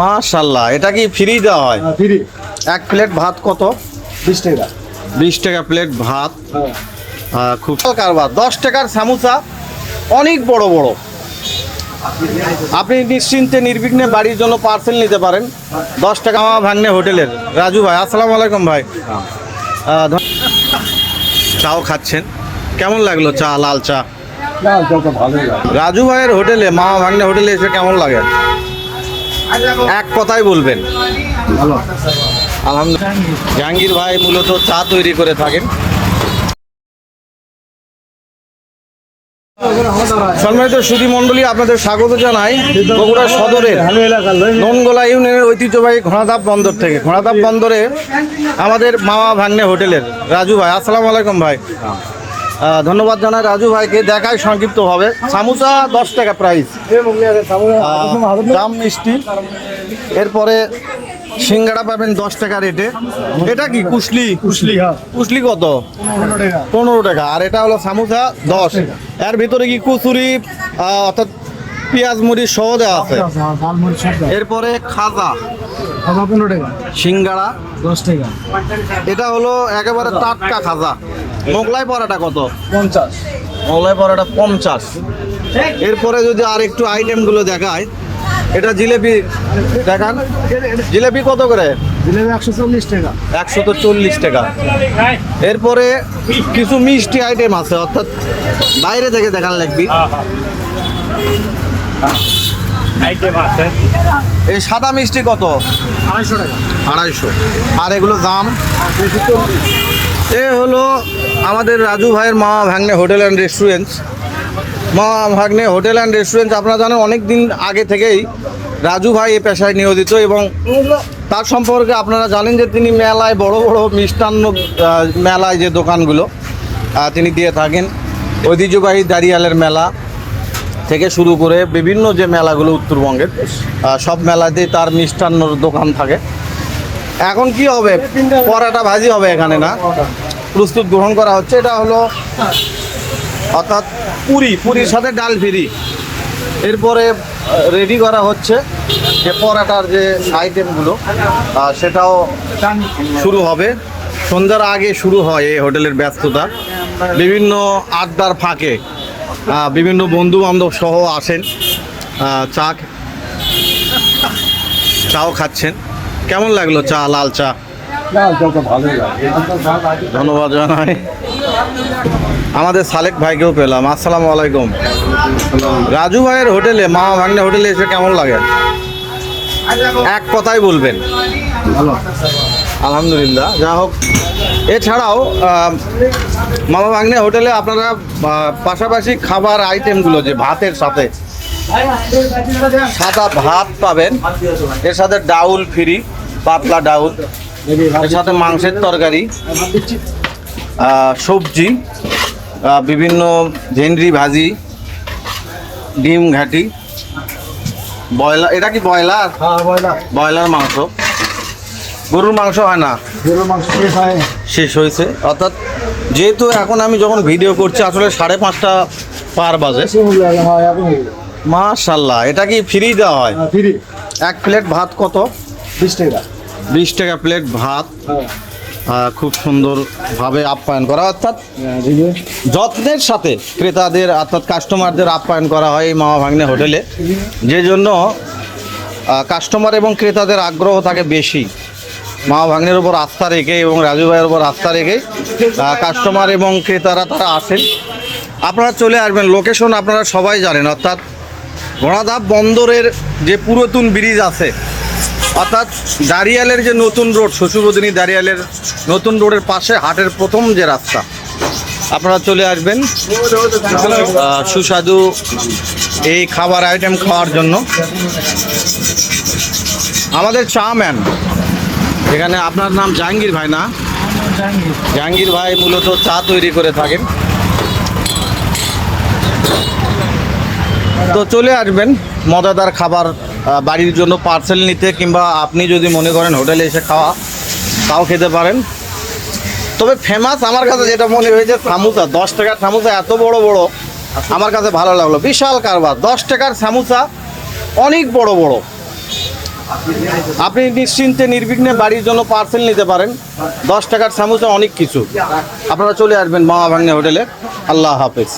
মাশাল্লাহ এটা কি ফ্রি দেওয়া হয়? ফ্রি এক প্লেট ভাত কত? বিশ টাকা। বিশ টাকা প্লেট ভাত। হ্যাঁ। খুব কারবার। দশ টাকার সামোসা অনেক বড় বড়। আপনি নিশ্চিন্তে নির্বিঘ্নে বাড়ির জন্য পার্সেল নিতে পারেন। দশ টাকা আমার ভাগ্নে হোটেলের। রাজু ভাই আসসালামু আলাইকুম ভাই। চাও খাচ্ছেন। কেমন লাগল চা লাল চা? না যত ভালোই রাজু ভাইয়ের হোটেলে মা ভাগ্নে হোটেলে এসে কেমন লাগে? এক কথাই বলবেন। ভালো। আলহামদুলিল্লাহ। জাহাঙ্গীর ভাই মূলত চা তৈরি করে থাকেন। সম্মানিত সুধী মণ্ডলী আপনাদের স্বাগত জানাই বগুড়া সদরের ননগোলা ইউনিয়নের ঐতিহ্যবাহী ঘোড়াধাপ বন্দর থেকে। ঘোড়াধাপ বন্দরে আমাদের মামা ভাগ্নে হোটেলের রাজু ভাই। আসসালামু আলাইকুম ভাই। ধন্যবাদ জানাই রাজু ভাইকে। দেখায় সংক্ষিপ্তভাবে। সামুসা দশ টাকা প্রাইস দাম মিষ্টি। এরপরে সিঙ্গাড়া পাবেন দশ টাকা রেটে এটা কি কুশলি? কুশলি হ্যাঁ। কুশলি কত? পনেরো টাকা। আর এটা হলো সামুসা দশ। এর ভিতরে কি কুচুরি অর্থাৎ পেঁয়াজ মুড়ি সহ দেওয়া আছে। এরপরে খাজা। খাওয়া পনেরো টাকা। সিঙ্গাড়া দশ টাকা। এটা হলো একেবারে টাটকা খাজা। মোগলাই পরাটা কত? পঞ্চাশ। মোগলাই পরাটা পঞ্চাশ। এরপরে যদি আর একটু আইটেমগুলো দেখায় এটা জিলেপি। দেখান। জিলেপি কত করে? জিলেবি একশো চল্লিশ টাকা। একশো তো চল্লিশ টাকা। এরপরে কিছু মিষ্টি আইটেম আছে অর্থাৎ বাইরে থেকে দেখান লাগবি। এই সাদা মিষ্টি কত? আড়াইশো। আড়াইশো আর এগুলো দাম? এ হলো আমাদের রাজু ভাইয়ের মা ভাগ্নে হোটেল অ্যান্ড রেস্টুরেন্ট মা ভাগ্নে হোটেল অ্যান্ড রেস্টুরেন্ট আপনারা জানেন অনেক দিন আগে থেকেই রাজু ভাই এ পেশায় নিয়োজিত এবং তার সম্পর্কে আপনারা জানেন যে তিনি মেলায় বড় বড় মিষ্টান্ন মেলায় যে দোকানগুলো তিনি দিয়ে থাকেন। ঐতিহ্যবাহী দাঁড়িয়ালের মেলা। থেকে শুরু করে বিভিন্ন যে মেলাগুলো উত্তরবঙ্গের সব মেলাতেই তার মিষ্টান্নর দোকান থাকে। এখন কি হবে? পরাটা ভাজি হবে এখানে না? প্রস্তুত গ্রহণ করা হচ্ছে। এটা হলো অর্থাৎ পুরি, পুরির সাথে ডাল ফিরি। এরপরে রেডি করা হচ্ছে যে পরাটার যে আইটেমগুলো সেটাও শুরু হবে। সন্ধ্যার আগে শুরু হয় এই হোটেলের ব্যস্ততা। বিভিন্ন আড্ডার ফাঁকে বিভিন্ন বন্ধু বান্ধব সহ আসেন চা চাও খাচ্ছেন। কেমন লাগল চা লাল চা? ধন্যবাদ জানাই। আমাদের সালেক ভাইকেও পেলাম। আসসালামু আলাইকুম। রাজু ভাইয়ের হোটেলে মা ভাগ্নে হোটেলে এসে কেমন লাগে? এক কথাই বলবেন। ভালো। আলহামদুলিল্লাহ। যা হোক এছাড়াও মামা ভাগ্নে হোটেলে আপনারা পাশাপাশি খাবার আইটেমগুলো যে ভাতের সাথে সাদা ভাত পাবেন। এর সাথে ডাউল ফ্রি পাতলা ডাউল। এর সাথে মাংসের তরকারি সবজি বিভিন্ন ভেন্ডি ভাজি ডিম ঘাটি ব্রয়লার এটা কি ব্রয়লার? হ্যাঁ ব্রয়লার মাংস। গরুর মাংস হয় না? গরুর মাংস শেষ হয়। শেষ হয়েছে। অর্থাৎ যেহেতু এখন আমি যখন ভিডিও করছি আসলে সাড়ে পাঁচটা পার বাজে। হয় মাশাল্লাহ এটা কি ফ্রি দেওয়া হয়? ফ্রি এক প্লেট ভাত কত? বিশ টাকা। বিশ টাকা প্লেট ভাত। হ্যাঁ। খুব সুন্দরভাবে আপ্যায়ন করা অর্থাৎ হ্যাঁ, যত্নের সাথে ক্রেতাদের অর্থাৎ কাস্টমারদের আপ্যায়ন করা হয় এই মামা ভাগ্নে হোটেলে। যে জন্য কাস্টমার এবং ক্রেতাদের আগ্রহ থাকে বেশি। মামা ভাগ্নের উপর আস্থা রেখে এবং রাজু ভাইয়ের উপর আস্থা রেখে কাস্টমার এবং ক্রেতারা তারা আসেন। আপনারা চলে আসবেন। লোকেশন আপনারা সবাই জানেন, অর্থাৎ ঘোড়াধাপ বন্দরের যে পুরাতন ব্রিজ আছে, অর্থাৎ দাঁড়িয়ালের যে নতুন রোড, শ্বশুরবদিনী দাঁড়িয়ালের নতুন রোডের পাশে হাটের প্রথম যে রাস্তা, আপনারা চলে আসবেন। সুস্বাদু এই খাবার আইটেম খাওয়ার জন্য। আমাদের চা ম্যান এখানে আপনার নাম জাহাঙ্গীর ভাই না? জাহাঙ্গীর। ভাই মূলত চা তৈরি করে থাকেন। তো চলে আসবেন মজাদার খাবার বাড়ির জন্য পার্সেল নিতে কিংবা আপনি যদি মনে করেন হোটেলে এসে খাওয়া তাও খেতে পারেন। তবে ফেমাস আমার কাছে যেটা মনে হয়েছে সামোসা দশ টাকার সামোসা এত বড় বড় আমার কাছে ভালো লাগল। বিশাল কারবার দশ টাকার সামোসা অনেক বড় বড়। আপনি নিশ্চিন্তে নির্বিঘ্নে বাড়ির জন্য পার্সেল নিতে পারেন। দশ টাকার সামোসা অনেক কিছু। আপনারা চলে আসবেন মামা ভাগ্নে হোটেলে। আল্লাহ হাফেজ।